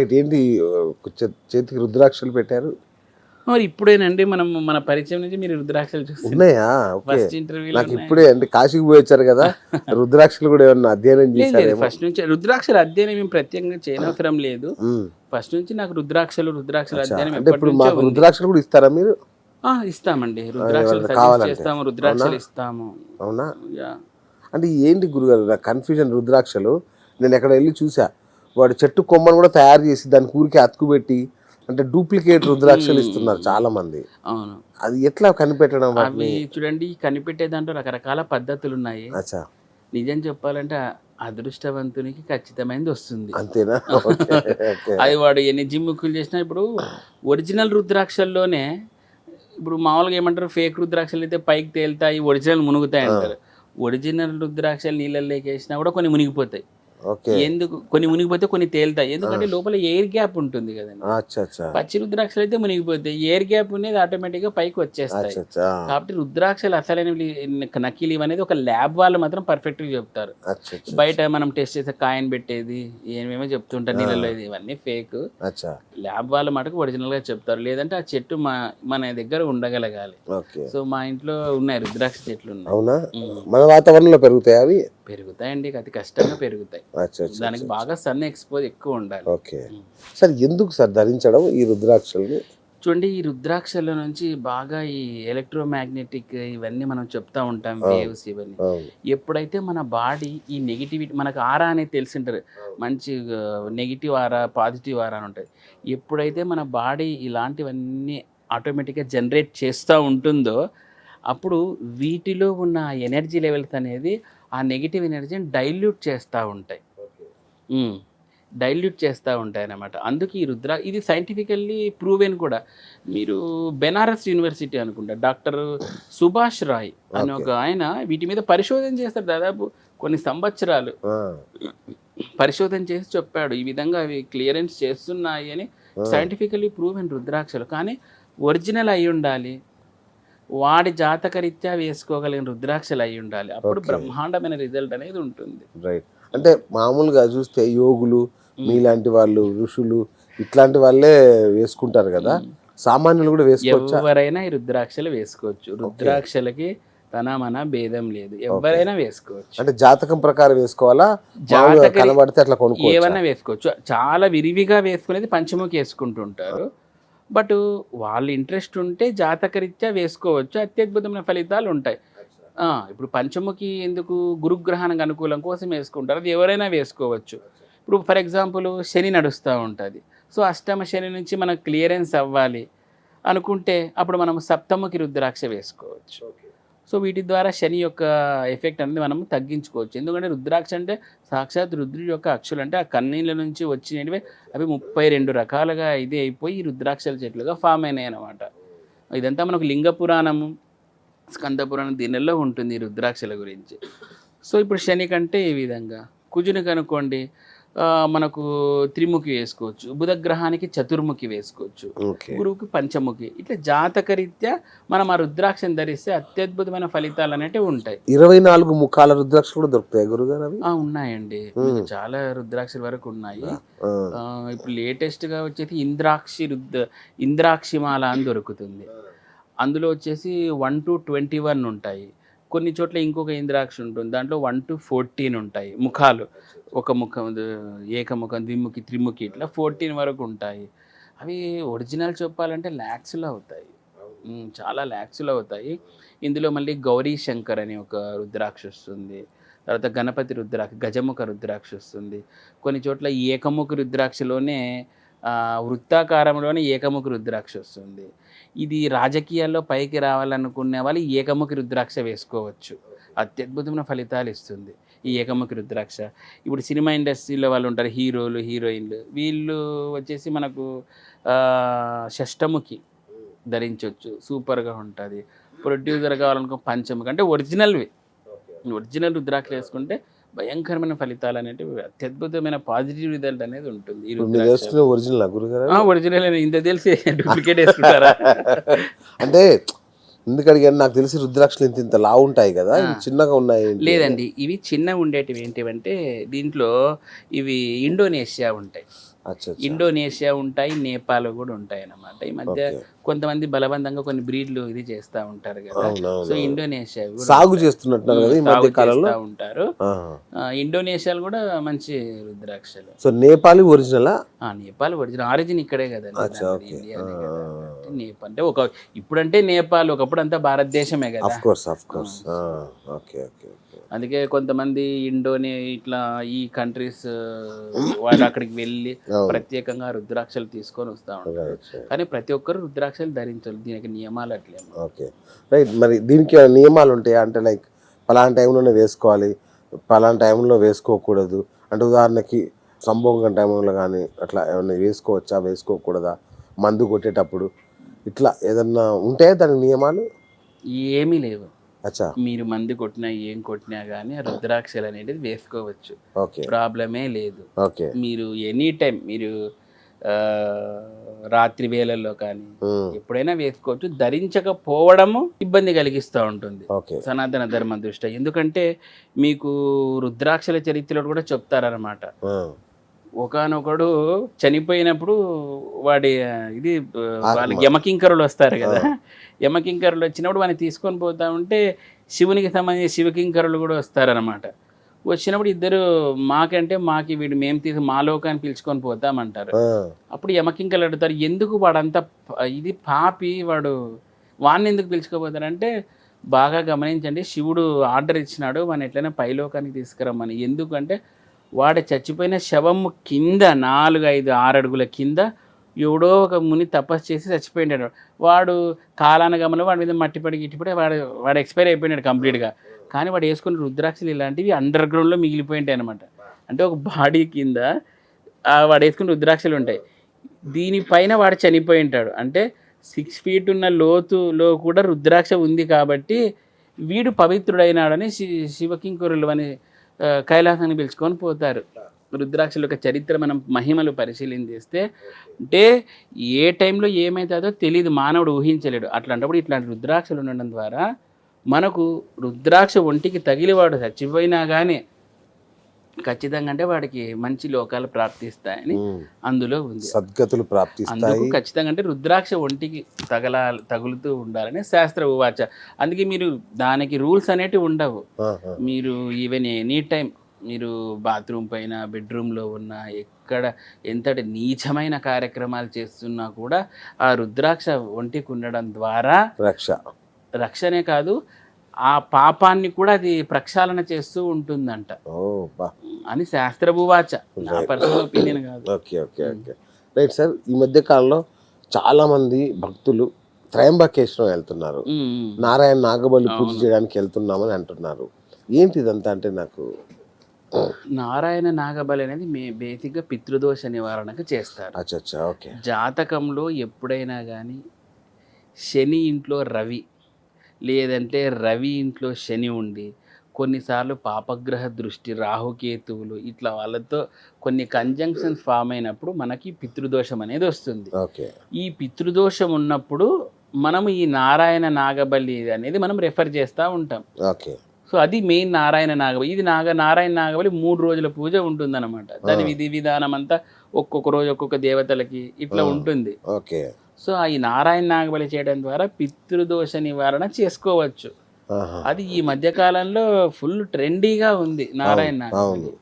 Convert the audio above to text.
Right. ఏంటి చేతికి రుద్రాక్షలు పెట్టారు? మరి ఇప్పుడేనండి మనం మన పరిచయం నుంచి మీరు రుద్రాక్షలు ఉన్నాయా? ఓకే. ఫస్ట్ ఇంటర్వ్యూ నాకు ఇప్పుడే అంటే కాశీకి పోయి వచ్చారు కదా రుద్రాక్షలు కూడా ఏమన్నా అధ్యయనం లేదు చేశారేమో? ఫస్ట్ నుంచి రుద్రాక్షల అధ్యయనం మేము ప్రత్యేకంగా చేయనవసరం లేదు. ఫస్ట్ నుంచి నాకు రుద్రాక్షలు రుద్రాక్షల. అధ్యయనం అంటే ఇప్పుడు మాకు. రుద్రాక్షలు కూడా ఇస్తారా మీరు? ఆ, ఇస్తామండి. రుద్రాక్షలు? చేస్తాము రుద్రాక్షలు? ఇస్తాము. అవునా. అంటే ఏంటి గురుగారు నాకు కన్ఫ్యూజన్ రుద్రాక్షలు. నేను ఎక్కడ వెళ్ళి చూసా. వాడు చెట్టు కొమ్మను కూడా తయారు చేసి దానికి ఊరికి అతుకుబెట్టి అంటే డూప్లికేట్ రుద్రాక్షలు ఇస్తున్నారు చాలా మంది అవును. అది ఎట్లా కనిపెట్టడం అవి చూడండి కనిపెట్టే దాంట్లో రకరకాల పద్ధతులు ఉన్నాయి అచ్చా. నిజం చెప్పాలంటే అదృష్టవంతునికి ఖచ్చితమైనది వస్తుంది. అంతేనా? అది వాడు ఎన్ని జిమ్ముకులు చేసినా ఇప్పుడు ఒరిజినల్ రుద్రాక్షల్లోనే ఇప్పుడు మామూలుగా ఏమంటారు ఫేక్ రుద్రాక్షలు అయితే పైకి తేలుతాయి ఒరిజినల్ మునుగుతాయి అంటారు ఒరిజినల్ రుద్రాక్షలు నీళ్ళలోకి వేసినా కూడా కొన్ని మునిగిపోతాయి. ఎందుకు? కొన్ని మునిగిపోతే కొన్ని తేలుతాయి. ఎందుకంటే లోపల ఎయిర్ గ్యాప్ ఉంటుంది కదండి. పచ్చి రుద్రాక్షలు అయితే మునిగిపోతాయి. ఎయిర్ గ్యాప్ అనేది ఆటోమేటిక్గా పైకి వచ్చేస్తాయి. కాబట్టి రుద్రాక్షలు అసలైన నకిలీ అనేది ఒక ల్యాబ్ వాళ్ళు మాత్రం పర్ఫెక్ట్గా చెప్తారు బయట మనం టెస్ట్ చేసే కాయన్ పెట్టేది ఏమేమో చెప్తుంటారు నీళ్ళలో ఇవన్నీ ఫేక్. ల్యాబ్ వాళ్ళ మటుకు ఒరిజినల్గా చెప్తారు. లేదంటే ఆ చెట్టు మా మన దగ్గర ఉండగలగాలి. సో మా ఇంట్లో ఉన్నాయి రుద్రాక్ష చెట్లు ఉన్నాయి. మన వాతావరణంలో పెరుగుతాయి అవి? పెరుగుతాయండి అతి కష్టంగా పెరుగుతాయి. దానికి బాగా సన్ ఎక్స్పోజ్ ఎక్కువ ఉండాలి. ఓకే. సార్ ఎందుకు సార్ ధరించడం ఈ రుద్రాక్షల్ని? చూడండి ఈ రుద్రాక్షల నుంచి బాగా ఈ ఎలక్ట్రోమాగ్నెటిక్ ఇవన్నీ మనం చెప్తా ఉంటాం వేవ్స్ ఇవన్నీ. ఎప్పుడైతే మన బాడీ ఈ నెగిటివిటీ మనకు ఆరా అనేది తెలిసింటారు. మంచి నెగిటివ్ ఆరా పాజిటివ్ ఆరా అని ఉంటుంది ఎప్పుడైతే మన బాడీ ఇలాంటివన్నీ ఆటోమేటిక్గా జనరేట్ చేస్తూ ఉంటుందో అప్పుడు వీటిలో ఉన్న ఎనర్జీ లెవెల్స్ అనేది ఆ నెగిటివ్ ఎనర్జీని డైల్యూట్ చేస్తూ ఉంటాయి. డైల్యూట్ చేస్తూ ఉంటాయి అన్నమాట అందుకే ఈ రుద్ర ఇది సైంటిఫికల్లీ ప్రూవెన్ కూడా. మీరు బెనారస్ యూనివర్సిటీ అనుకుంటా డాక్టర్ సుభాష్ రాయ్ అని ఒక ఆయన వీటి మీద పరిశోధన చేస్తారు దాదాపు కొన్ని సంవత్సరాలు. పరిశోధన చేసి చెప్పాడు ఈ విధంగా అవి క్లియరెన్స్ చేస్తున్నాయి అని సైంటిఫికల్లీ ప్రూవెన్ రుద్రాక్షలు. కానీ ఒరిజినల్ అయి ఉండాలి. వాడి జాతకరీత్యా వేసుకోగలిగిన రుద్రాక్షలు అయి ఉండాలి. అప్పుడు బ్రహ్మాండమైన రిజల్ట్ అనేది ఉంటుంది. రైట్. అంటే మామూలుగా చూస్తే యోగులు మీలాంటి వాళ్ళు ఋషులు ఇట్లాంటి వాళ్ళే వేసుకుంటారు కదా. సామాన్యులు కూడా వేసుకోవచ్చా? ఎవరైనా ఈ రుద్రాక్షలు వేసుకోవచ్చు. రుద్రాక్షలకి తన మన భేదం లేదు. ఎవరైనా వేసుకోవచ్చు. అంటే జాతకం ప్రకారం వేసుకోవాలా? జాతకరి- కనబడితే అట్లా కొనుక్కోవచ్చు? ఏమన్నా వేసుకోవచ్చు. చాలా విరివిగా వేసుకునేది పంచముఖి వేసుకుంటుంటారు బట్ వాళ్ళు ఇంట్రెస్ట్ ఉంటే జాతకరీత్యా వేసుకోవచ్చు. అత్యద్భుతమైన ఫలితాలు ఉంటాయి. ఇప్పుడు పంచముఖి ఎందుకు గురుగ్రహానికి అనుకూలం కోసం వేసుకుంటారు? అది ఎవరైనా వేసుకోవచ్చు. ఇప్పుడు ఫర్ ఎగ్జాంపుల్ శని నడుస్తూ ఉంటుంది. సో అష్టమ శని నుంచి మనకు క్లియరెన్స్ అవ్వాలి అనుకుంటే అప్పుడు మనం సప్తముఖి రుద్రాక్ష వేసుకోవచ్చు. సో వీటి ద్వారా శని యొక్క ఎఫెక్ట్ అనేది మనం తగ్గించుకోవచ్చు. ఎందుకంటే రుద్రాక్ష అంటే సాక్షాత్ రుద్రుడి యొక్క అక్షులు అంటే ఆ కన్నీళ్ళ నుంచి వచ్చినవి అవి ముప్పై రెండు రకాలుగా ఇది అయిపోయి రుద్రాక్షల చెట్లుగా ఫామ్ అయినాయి అన్నమాట. ఇదంతా మనకు లింగ పురాణము స్కంద పురాణం దీనిలో ఉంటుంది రుద్రాక్షల గురించి. సో ఇప్పుడు శని కంటే ఈ విధంగా. కుజుని కనుక్కోండి మనకు త్రిముఖి వేసుకోవచ్చు బుధగ్రహానికి చతుర్ముఖి వేసుకోవచ్చు గురువుకి పంచముఖి. ఇట్లా జాతకరీత్యా మనం ఆ రుద్రాక్షను ధరిస్తే అత్యద్భుతమైన ఫలితాలు అనేవి ఉంటాయి. ఇరవై నాలుగు ముఖాల రుద్రాక్షలు కూడా దొరుకుతాయి గురుగారు ఉన్నాయండి. చాలా రుద్రాక్షల వరకు ఉన్నాయి. ఇప్పుడు లేటెస్ట్గా వచ్చేసి ఇంద్రాక్షి రుద్ర ఇంద్రాక్షిమాల అని దొరుకుతుంది. అందులో వచ్చేసి వన్ టు ట్వంటీ వన్ ఉంటాయి. కొన్ని చోట్ల ఇంకొక ఇంద్రాక్ష ఉంటుంది. దాంట్లో వన్ టు ఫోర్టీన్ ఉంటాయి. ముఖాలు. ఒక ముఖం ఏకముఖం ద్విముఖి త్రిముఖి ఇట్లా ఫోర్టీన్ వరకు ఉంటాయి. అవి ఒరిజినల్ చెప్పాలంటే ల్యాక్స్లో అవుతాయి. చాలా ల్యాక్స్లో అవుతాయి. ఇందులో మళ్ళీ గౌరీ శంకర్ అని ఒక రుద్రాక్ష వస్తుంది. తర్వాత గణపతి రుద్రాక్ష గజముఖ రుద్రాక్ష వస్తుంది. కొన్ని చోట్ల ఏకముఖ రుద్రాక్షలోనే వృత్తాకారంలోనే ఏకముఖ రుద్రాక్ష వస్తుంది. ఇది రాజకీయాల్లో పైకి రావాలనుకునే వాళ్ళు ఏకముఖి రుద్రాక్ష వేసుకోవచ్చు. అత్యద్భుతమైన ఫలితాలు ఇస్తుంది ఈ ఏకముఖి రుద్రాక్ష. ఇప్పుడు సినిమా ఇండస్ట్రీలో వాళ్ళు ఉంటారు హీరోలు హీరోయిన్లు. వీళ్ళు వచ్చేసి మనకు షష్టముఖి ధరించవచ్చు సూపర్గా ఉంటుంది. ప్రొడ్యూసర్ కావాలనుకో పంచముఖి. అంటే ఒరిజినల్వి. ఒరిజినల్ రుద్రాక్ష వేసుకుంటే భయంకరమైన ఫలితాలు అనేటివి అత్యద్భుతమైన పాజిటివ్ రిజల్ట్ అనేది ఉంటుంది ఒరిజినల్ ఒరిజినల్ ఇంత తెలిసి డూప్లికేట్ వేసుకుంటారా? అంటే ఎందుకు అడిగాను? నాకు తెలిసి రుద్రాక్షలు ఇంత ఇంత లావు ఉంటాయి కదా చిన్నగా ఉన్నాయి? లేదండి ఇవి చిన్న ఉండేటివి ఏంటివంటే దీంట్లో ఇవి ఇండోనేషియా ఉంటాయి. ఇండోనేషియా ఉంటాయి నేపాల్ కూడా ఉంటాయి అన్నమాట. ఈ మధ్య. కొంతమంది బలవంతంగా కొన్ని బ్రీడ్లు ఇది చేస్తా ఉంటారు కదా. సో ఇండోనేషియా కూడా సాగు చేస్తున్నట్టున్నారు కదా ఈ మధ్య సాగు కాలంలో? చేస్తా ఉంటారు. ఇండోనేషియాలో కూడా మంచి రుద్రాక్షలు. సో నేపాలి ఒరిజినలా? నేపాల్ ఒరిజినల్. ఆరిజిన్ ఇక్కడే కదా. నేపాల్ అంటే ఒక ఇప్పుడంటే నేపాల్ ఒకప్పుడు అంతా భారతదేశమే కదా. Okay okay. అందుకే కొంతమంది ఇండోనే ఇట్లా ఈ కంట్రీస్ వాళ్ళు అక్కడికి వెళ్ళి. ప్రత్యేకంగా రుద్రాక్షలు తీసుకొని వస్తూ ఉంటారు. కానీ ప్రతి ఒక్కరు రుద్రాక్షలు ధరించాలి దీనికి నియమాలు అట్లేమో ఓకే. రైట్ మరి దీనికి నియమాలు ఉంటాయా? అంటే లైక్ పలానా టైంలోనే వేసుకోవాలి పలానా టైంలో వేసుకోకూడదు. అంటే ఉదాహరణకి సంభోగం టైంలో కానీ అట్లా ఏమైనా వేసుకోవచ్చా? వేసుకోకూడదా? మందు కొట్టేటప్పుడు ఇట్లా ఏదన్నా ఉంటాయా దానికి నియమాలు? ఏమీ లేవు. మీరు మంది కొట్టినా ఏం కొట్టినా కానీ రుద్రాక్షలు అనేది వేసుకోవచ్చు. ప్రాబ్లమే లేదు. మీరు ఎనీ టైం మీరు ఆ, రాత్రి వేళల్లో కానీ ఎప్పుడైనా వేసుకోవచ్చు. ధరించకపోవడము ఇబ్బంది కలిగిస్తూ ఉంటుంది. సనాతన ధర్మ దృష్ట్యా. ఎందుకంటే మీకు రుద్రాక్షల చరిత్రలో కూడా చెప్తారనమాట ఒకనొకడు చనిపోయినప్పుడు వాడి ఇది వాళ్ళకి యమకింకరులు వస్తారు కదా. యమకింకరులు వచ్చినప్పుడు వాడిని తీసుకొని పోతా ఉంటే శివునికి సంబంధించిన శివకింకరులు కూడా వస్తారనమాట వచ్చినప్పుడు ఇద్దరు మాకంటే మాకి వీడు మేము తీసి మా లోకాన్ని పిలుచుకొని పోతామంటారు. అప్పుడు యమకింకలు అడుగుతారు ఎందుకు వాడంతా ఇది పాపి వాడు వాడిని ఎందుకు పిలుచుకోపోతారంటే బాగా గమనించండి శివుడు ఆర్డర్ ఇచ్చినాడు వాడిని ఎట్లయినా పైలోకానికి తీసుకురమ్మని. ఎందుకంటే వాడు చచ్చిపోయిన శవము కింద నాలుగు ఐదు ఆరు అడుగుల కింద ఎవడో ఒక ముని తపస్సు చేసి చచ్చిపోయినాడు వాడు కాలానగమలో వాడి మీద మట్టిపడి గిట్టిపడి వాడు వాడు ఎక్స్పైర్ అయిపోయినాడు కంప్లీట్గా కానీ వాడు వేసుకున్న రుద్రాక్షలు ఇలాంటివి అండర్ గ్రౌండ్లో మిగిలిపోయింటాయి అనమాట అంటే ఒక బాడీ కింద వాడు వేసుకున్న రుద్రాక్షలు ఉంటాయి. దీనిపైన వాడు చనిపోయి ఉంటాడు అంటే సిక్స్ ఫీట్ ఉన్న లోతులో కూడా రుద్రాక్ష ఉంది కాబట్టి వీడు పవిత్రుడైనాడని శి శివకింకురులు అని కైలాసాన్ని పిలుచుకొని పోతారు. రుద్రాక్షల యొక్క చరిత్ర మనం మహిమలు పరిశీలించేస్తే అంటే ఏ టైంలో ఏమవుతుందో తెలియదు మానవుడు ఊహించలేడు. అట్లాంటప్పుడు ఇట్లాంటి రుద్రాక్షలు ఉండడం ద్వారా మనకు రుద్రాక్ష ఒంటికి తగిలివాడు చచ్చిపోయినా కానీ ఖచ్చితంగా అంటే వాడికి మంచి లోకాలు ప్రాప్తిస్తాయని. అందులో ఉంది. సద్గతులు ప్రాప్తిస్తాయి. ఖచ్చితంగా అంటే రుద్రాక్ష ఒంటికి తగల తగులుతూ ఉండాలని శాస్త్ర ఉవాచ. అందుకే మీరు దానికి రూల్స్ అనేటివి ఉండవు. మీరు ఈవెన్ ఎనీ టైం మీరు బాత్రూమ్ పైన బెడ్రూమ్లో ఉన్న ఎక్కడ ఎంతటి నీచమైన కార్యక్రమాలు చేస్తున్నా కూడా ఆ రుద్రాక్ష ఒంటికి ఉండడం ద్వారా రక్ష. రక్షణే కాదు ఆ పాపాన్ని కూడా అది ప్రక్షాళన చేస్తూ ఉంటుందంట. అని శాస్త్రభువాచ. నా పర్సనల్ ఒపీనియన్ కాదు. Okay okay okay. Right sir ఈ మధ్య కాలంలో చాలా మంది భక్తులు త్రయంబకేశ్వరం వెళ్తున్నారు. నారాయణ నాగబలి పూజ చేయడానికి వెళ్తున్నామని అంటున్నారు. ఏంటి ఇదంతా అంటే నాకు? నారాయణ నాగబలి అనేది మే బేసిక్గా పితృదోష నివారణకు చేస్తారు. ఓకే. జాతకంలో ఎప్పుడైనా కానీ శని ఇంట్లో రవి లేదంటే రవి ఇంట్లో శని ఉండి కొన్నిసార్లు పాపగ్రహ దృష్టి రాహుకేతువులు ఇట్లా వాళ్ళతో కొన్ని కంజంక్షన్స్ ఫామ్ అయినప్పుడు మనకి పితృదోషం అనేది వస్తుంది. ఈ పితృదోషం ఉన్నప్పుడు మనం ఈ నారాయణ నాగబలి అనేది మనం రెఫర్ చేస్తూ ఉంటాం. సో అది మెయిన్ నారాయణ నాగబలి. ఇది నాగ నారాయణ నాగబలి మూడు రోజుల పూజ ఉంటుందన్నమాట. దాని విధి విధానం అంతా ఒక్కొక్క రోజు ఒక్కొక్క దేవతలకి ఇట్లా ఉంటుంది. సో ఈ నారాయణ నాగబలి చేయడం ద్వారా పితృదోష నివారణ చేసుకోవచ్చు. అది ఈ మధ్య కాలంలో ఫుల్ ట్రెండీగా ఉంది నారాయణ నాగబలి.